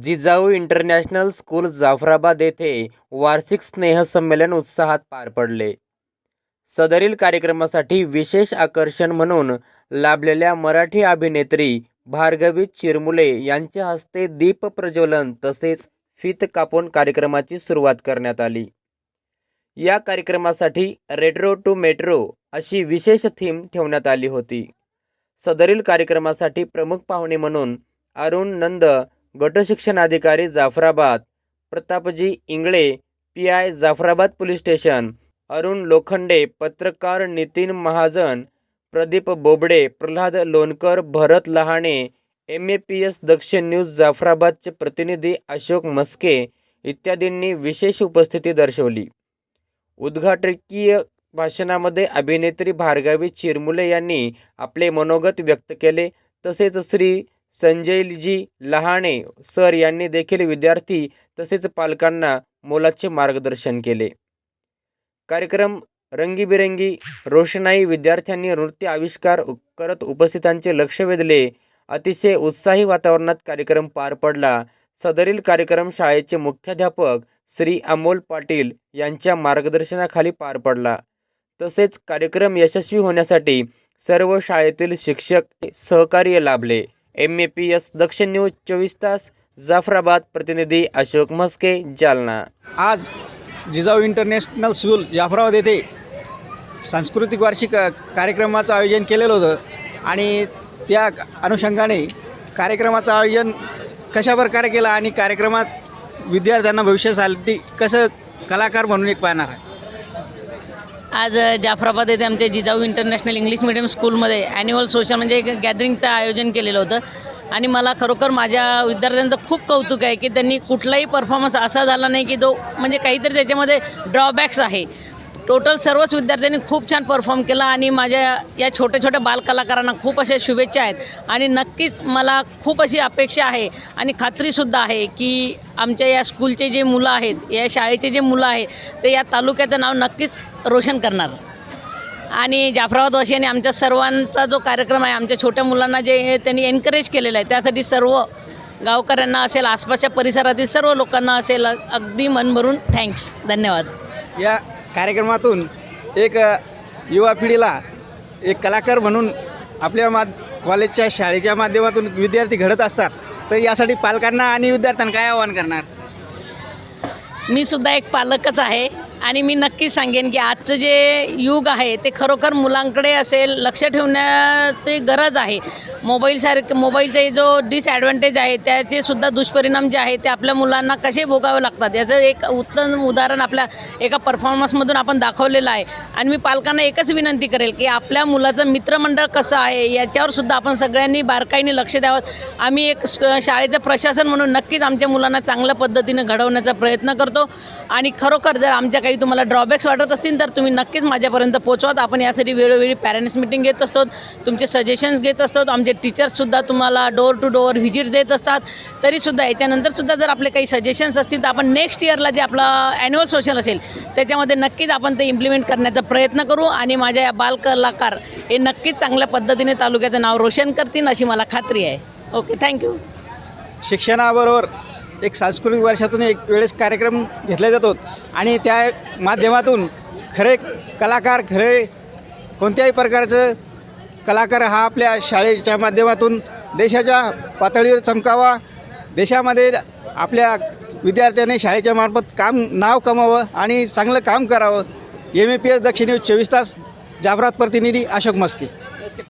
Jijau international school Jafrabad येथे वार्षिक स्नेहसंमेलन उत्साहात पार पडले. सदरील कार्यक्रमासाठी विशेष आकर्षण म्हणून लाभलेल्या मराठी अभिनेत्री भार्गवी चिरमुले यांच्या हस्ते दीप प्रज्वलन तसेच फीत कापून कार्यक्रमाची सुरुवात करण्यात आली. या कार्यक्रमासाठी रेट्रो टू मेट्रो अशी विशेष थीम ठेवण्यात आली होती. सदरील कार्यक्रमासाठी प्रमुख पाहुणे म्हणून Arun Nand गटशिक्षणाधिकारी Jafrabad Pratapji Ingale P I Jafrabad police station Arun Lokhande पत्रकार Nitin Mahajan Pradeep Bobde Pralhad Lonkar Bharat Lahane M A P S Dakshin news जाफराबादचे प्रतिनिधी अशोक मस्के इत्यादींनी विशेष उपस्थिती दर्शवली. उद्घाटकीय भाषणामध्ये अभिनेत्री भार्गवी चिरमुले यांनी आपले मनोगत व्यक्त केले. तसेच श्री संजयजी लहाणे सर यांनी देखील विद्यार्थी तसेच पालकांना मोलाचे मार्गदर्शन केले. कार्यक्रम रंगीबिरंगी रोषणाई विद्यार्थ्यांनी नृत्य आविष्कार करत उपस्थितांचे लक्ष वेधले. अतिशय उत्साही वातावरणात कार्यक्रम पार पडला. सदरील कार्यक्रम शाळेचे मुख्याध्यापक श्री अमोल पाटील यांच्या मार्गदर्शनाखाली पार पडला. तसेच कार्यक्रम यशस्वी होण्यासाठी सर्व शाळेतील शिक्षक सहकार्य लाभले. M A P S Dakshin news चोवीस तास जाफराबाद प्रतिनिधी अशोक म्हस्के जालना. आज जिजाऊ इंटरनॅशनल स्कूल जाफराबाद येथे सांस्कृतिक वार्षिक कार्यक्रमाचं आयोजन केलेलं होतं आणि त्या अनुषंगाने कार्यक्रमाचं आयोजन कशा प्रकारे केलं आणि कार्यक्रमात विद्यार्थ्यांना भविष्यासाठी कसं कलाकार म्हणून एक पाहणार आहे. आज जाफराबाद येथे आमच्या जिजाऊ इंटरनॅशनल इंग्लिश मिडियम स्कूलमध्ये ॲन्युअल सोशल म्हणजे एक गॅदरिंगचं आयोजन केलेलं होतं. आणि मला खरोखर माझ्या विद्यार्थ्यांचं खूप कौतुक आहे की त्यांनी कुठलाही परफॉर्मन्स असा झाला नाही की तो म्हणजे काहीतरी त्याच्यामध्ये ड्रॉबॅक्स आहे. टोटल सर्वच विद्यार्थ्यांनी खूप छान परफॉर्म केला आणि माझ्या या छोट्या छोट्या बालकलाकारांना खूप अशा शुभेच्छा आहेत. आणि नक्कीच मला खूप अशी अपेक्षा आहे आणि खात्रीसुद्धा आहे की आमच्या या स्कूलचे जे मुलं आहेत या शाळेचे जे मुलं आहेत ते या तालुक्याचं नाव नक्कीच रोशन करणार. आणि जाफराबादवासियांनी आमच्या सर्वांचा जो कार्यक्रम आहे आमच्या छोट्या मुलांना जे त्यांनी एनकरेज केलेलं आहे त्यासाठी सर्व गावकऱ्यांना असेल आसपासच्या परिसरातील सर्व लोकांना असेल अगदी मन भरून थँक्स धन्यवाद. या कार्यक्रमातून एक युवा पिढीला एक कलाकार म्हणून आपल्या मा कॉलेजच्या शाळेच्या माध्यमातून विद्यार्थी घडत असतात. तर यासाठी पालकांना आणि विद्यार्थ्यांना काय आवाहन करणार? मी सुद्धा एक पालकच आहे. आणि मी नक्कीच सांगेन की आजचं जे युग आहे ते खरोखर मुलांकडे असेल लक्ष ठेवण्याची गरज आहे. मोबाईलसारखं मोबाईलचे जो डिसॲडव्हान्टेज आहे त्याचे सुद्धा दुष्परिणाम जे आहे ते आपल्या मुलांना कसे भोगावे लागतात? याचं एक उत्तम उदाहरण आपल्या एका परफॉर्मन्समधून आपण दाखवलेलं आहे. आणि मी पालकांना एकच विनंती करेल की आपल्या मुलाचं मित्रमंडळ कसं आहे याच्यावर सुद्धा आपण सगळ्यांनी बारकाईने लक्ष द्यावं. आम्ही एक शाळेचं प्रशासन म्हणून नक्कीच आमच्या मुलांना चांगल्या पद्धतीने घडवण्याचा प्रयत्न करतो. आणि खरोखर जर आमच्या काही तुम्हाला ड्रॉबॅक्स वाटत असतील तर तुम्ही नक्कीच माझ्यापर्यंत पोचवात आपण यासाठी वेळोवेळी पॅरेंट्स मिटिंग घेत असतो. तुमचे सजेशन्स घेत असतो. आमचे टीचर्ससुद्धा तुम्हाला डोअर टू डोअर व्हिजिट देत असतात. तरीसुद्धा याच्यानंतरसुद्धा जर आपले काही सजेशन्स असतील तर आपण नेक्स्ट इयरला जे आपला ॲन्युअल सोशल असेल त्याच्यामध्ये नक्कीच आपण ते इम्प्लिमेंट करण्याचा प्रयत्न करू. आणि माझ्या या बालकलाकार हे नक्कीच चांगल्या पद्धतीने तालुक्याचं नाव रोशन करतील अशी मला खात्री आहे. ओके थँक्यू शिक्षणाबरोबर एक सांस्कृतिक वर्षातून एक वेळेस कार्यक्रम घेतले जातो आणि त्या माध्यमातून खरे कलाकार खरे कोणत्याही प्रकारचं कलाकार हा आपल्या शाळेच्या माध्यमातून देशाच्या पातळीवर चमकावा देशामध्ये आपल्या विद्यार्थ्याने शाळेच्या मार्फत काम नाव कमावं आणि चांगलं काम करावं. एम ए पी एस दक्षिण चोवीस तास जाफरात प्रतिनिधी अशोक मस्के.